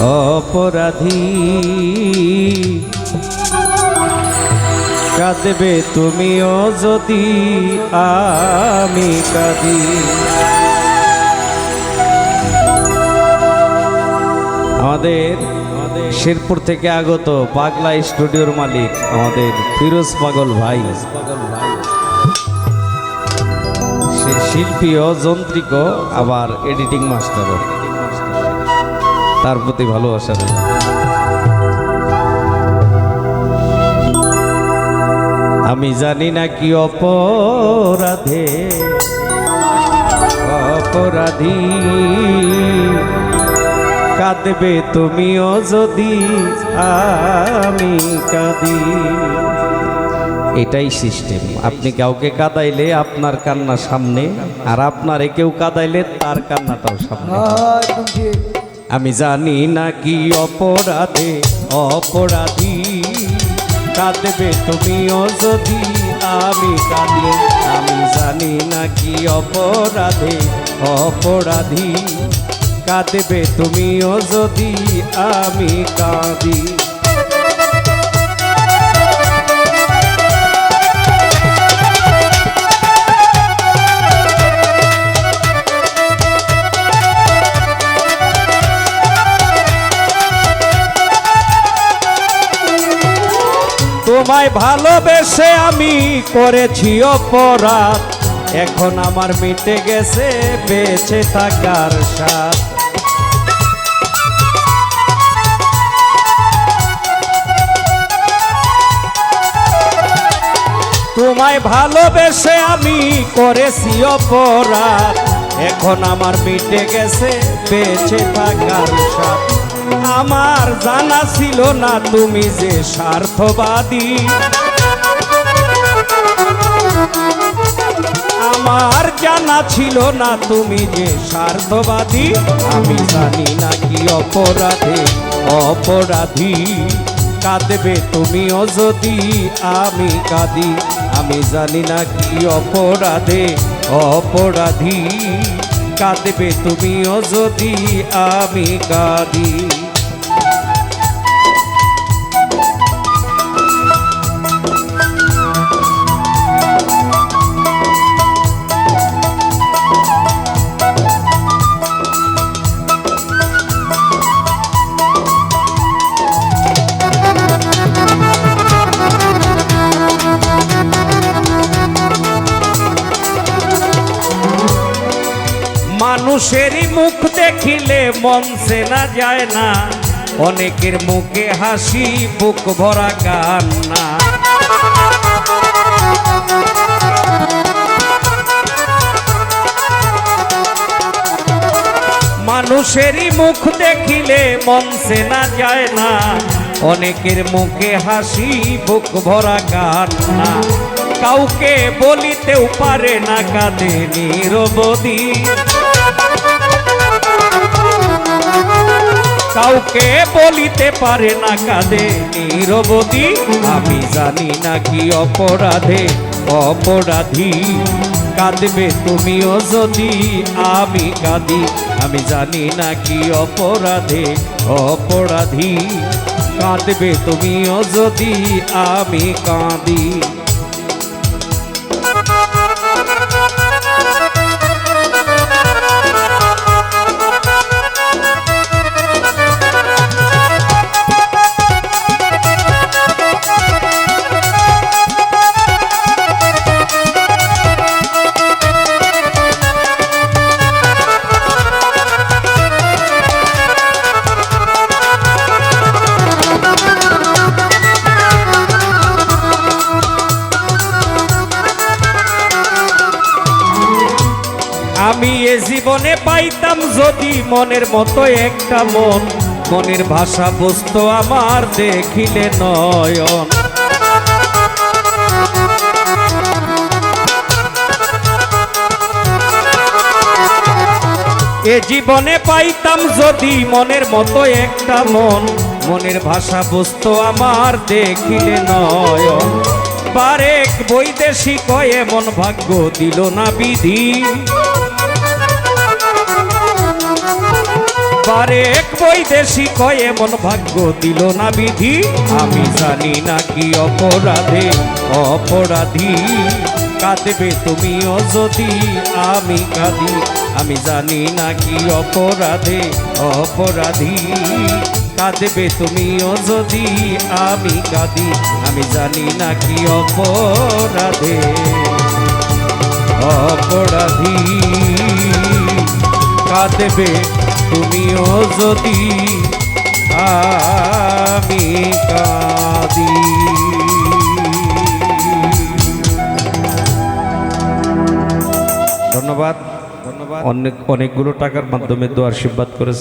অপরাধী। কাঁদবে তুমিও যদি আমি কাঁদি। আমাদের শেরপুর থেকে আগত পাগলা স্টুডিওর মালিক আমাদের ফিরোজ পাগল ভাই। সে শিল্পীও যন্ত্রিক আবার এডিটিং মাস্টারও তার প্রতি ভালোবাসা। আমি জানি না কি অপরাধে, অপরাধী। কাঁদবে তুমিও যদি আমি কাঁদি। এটাই সিস্টেম। আপনি কাউকে কাদাইলে আপনার কান্না সামনে, আর আপনারে কেউ কাদাইলে তার কান্নাটাও সামনে। ঠিক। আমি জানি না কি অপরাধে অপরাধী। কাঁদবে তুমিও যদি আমি কাঁদি আমি জানি না কি অপরাধে অপরাধী। কাঁদবে তুমিও যদি আমি কাঁদি। তোমায় ভালোবেসে আমি করেছি অপরাধ। এখন আমার মিটে গেছে, বেঁচে থাকার সাথ তোমায় ভালোবেসে আমি করেছি অপরাধ। এখন আমার মিটে গেছে বেঁচে থাকার আমার জানা ছিল না তুমি যে স্বার্থবাদী। আমার জানা ছিল না তুমি যে স্বার্থবাদী। আমি জানি না কি অপরাধে অপরাধী। কাঁদবে তুমিও যদি আমি কাঁদি। আমি জানি না কি অপরাধে অপরাধী। কাঁদবে তুমিও যদি আমি কাঁদি। মানুষেরই মুখ দেখিলে মন চেনা যায় না। অনেকের মুখে হাসি, বুক ভরা কান্না মানুষেরই মুখ দেখিলে মন চেনা যায় না। অনেকের মুখে হাসি, বুক ভরা কান্না কাউকে বলিতেও পারে না কাঁদে নিরবধি কাউকে বলিতে পারে না কাঁদে। নিরবধি, আমি জানি না কি অপরাধে। অপরাধী, কাঁদবে তুমিও যদি আমি কাঁদি। আমি জানি না কি অপরাধে। অপরাধী, কাঁদবে তুমিও যদি আমি কাঁদি। আমি এ জীবনে পাইতাম যদি মনের মতো একটা মন। মনের ভাষা বস্তু আমার, দেখিলে নয়ন। এ জীবনে পাইতাম যদি মনের মতো একটা মন। মনের ভাষা বস্তু আমার, দেখিলে নয়ন। বারেক বৈদেশিক, এমন ভাগ্য দিল না বিধি। বারেক বৈদেশি কয়, এমন ভাগ্য দিল না বিধি? আমি জানি না কি অপরাধে, অপরাধী। কাঁদবে তুমিও যদি আমি কাঁদি। আমি জানি না কি অপরাধে, অপরাধী। কাঁদবে তুমিও যদি আমি কাঁদি। আমি জানি না কি অপরাধে, অপরাধী। কাঁদবে তুমিও যদি আমি কাঁদি। ধন্যবাদ ধন্যবাদ। অনেক অনেকগুলো টাকার মাধ্যমে দোয়ার আশীর্বাদ করেছে।